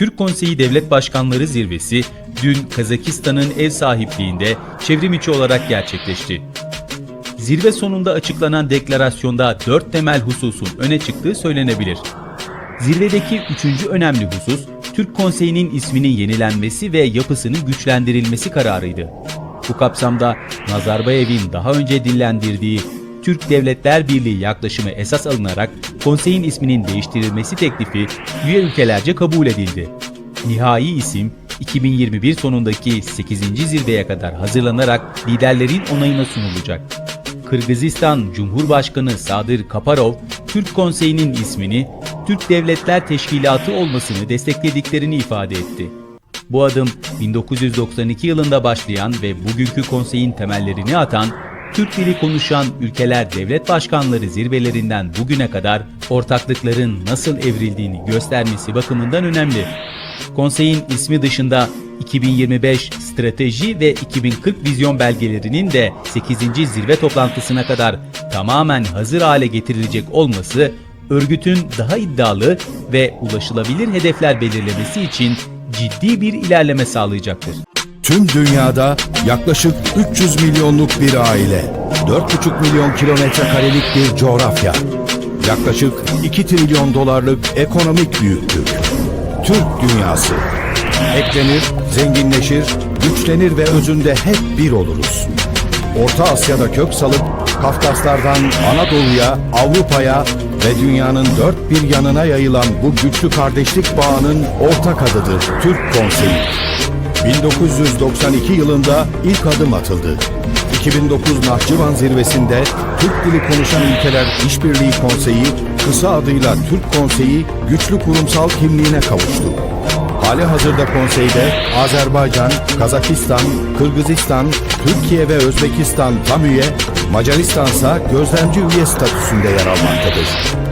Türk Konseyi Devlet Başkanları Zirvesi dün Kazakistan'ın ev sahipliğinde çevrim içi olarak gerçekleşti. Zirve sonunda açıklanan deklarasyonda dört temel hususun öne çıktığı söylenebilir. Zirvedeki üçüncü önemli husus, Türk Konseyi'nin isminin yenilenmesi ve yapısının güçlendirilmesi kararıydı. Bu kapsamda Nazarbayev'in daha önce dillendirdiği Türk Devletler Birliği yaklaşımı esas alınarak konseyin isminin değiştirilmesi teklifi üye ülkelerce kabul edildi. Nihai isim 2021 sonundaki 8. zirveye kadar hazırlanarak liderlerin onayına sunulacak. Kırgızistan Cumhurbaşkanı Sadır Kaparov, Türk Konseyi'nin ismini Türk Devletler Teşkilatı olmasını desteklediklerini ifade etti. Bu adım 1992 yılında başlayan ve bugünkü konseyin temellerini atan Türk dili konuşan ülkeler devlet başkanları zirvelerinden bugüne kadar ortaklıkların nasıl evrildiğini göstermesi bakımından önemli. Konseyin ismi dışında 2025 strateji ve 2040 vizyon belgelerinin de 8. zirve toplantısına kadar tamamen hazır hale getirilecek olması örgütün daha iddialı ve ulaşılabilir hedefler belirlemesi için ciddi bir ilerleme sağlayacaktır. Tüm dünyada yaklaşık 300 milyonluk bir aile, 4,5 milyon kilometre karelik bir coğrafya, yaklaşık 2 trilyon dolarlık ekonomik büyüklük. Türk dünyası. Eklenir, zenginleşir, güçlenir ve özünde hep bir oluruz. Orta Asya'da kök salıp Kafkaslardan Anadolu'ya, Avrupa'ya ve dünyanın dört bir yanına yayılan bu güçlü kardeşlik bağının ortak adıdır Türk Konseyi. 1992 yılında ilk adım atıldı. 2009 Nahçıvan zirvesinde Türk dili konuşan ülkeler İşbirliği Konseyi, kısa adıyla Türk Konseyi güçlü kurumsal kimliğine kavuştu. Hali hazırda konseyde Azerbaycan, Kazakistan, Kırgızistan, Türkiye ve Özbekistan tam üye, Macaristan ise gözlemci üye statüsünde yer almaktadır.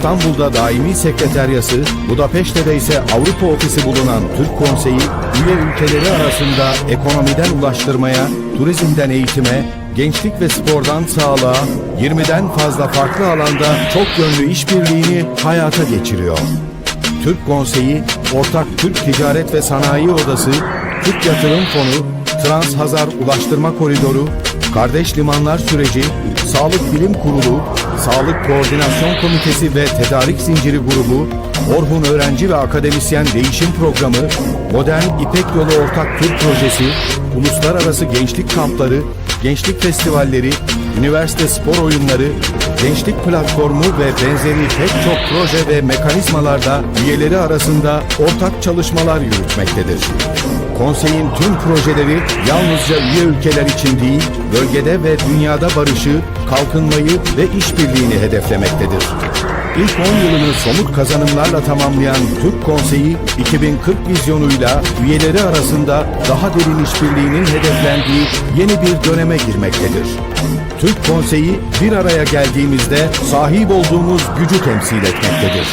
İstanbul'da daimi sekreteryası, Budapeşte'de ise Avrupa ofisi bulunan Türk Konseyi, üye ülkeleri arasında ekonomiden ulaştırmaya, turizmden eğitime, gençlik ve spordan sağlığa, 20'den fazla farklı alanda çok yönlü işbirliğini hayata geçiriyor. Türk Konseyi, Ortak Türk Ticaret ve Sanayi Odası, Türk Yatırım Fonu, Trans-Hazar Ulaştırma Koridoru, Kardeş Limanlar Süreci, Sağlık Bilim Kurulu, Sağlık Koordinasyon Komitesi ve Tedarik Zinciri Grubu, Orhun Öğrenci ve Akademisyen Değişim Programı, Modern İpek Yolu Ortak Türk Projesi, Uluslararası Gençlik Kampları, Gençlik Festivalleri, Üniversite Spor Oyunları, Gençlik Platformu ve benzeri pek çok proje ve mekanizmalarda üyeleri arasında ortak çalışmalar yürütmektedir. Konseyin tüm projeleri yalnızca üye ülkeler için değil, bölgede ve dünyada barışı, kalkınmayı ve işbirliğini hedeflemektedir. İlk 10 yılını somut kazanımlarla tamamlayan Türk Konseyi 2040 vizyonuyla üyeleri arasında daha derin işbirliğinin hedeflendiği yeni bir döneme girmektedir. Türk Konseyi bir araya geldiğimizde sahip olduğumuz gücü temsil etmektedir.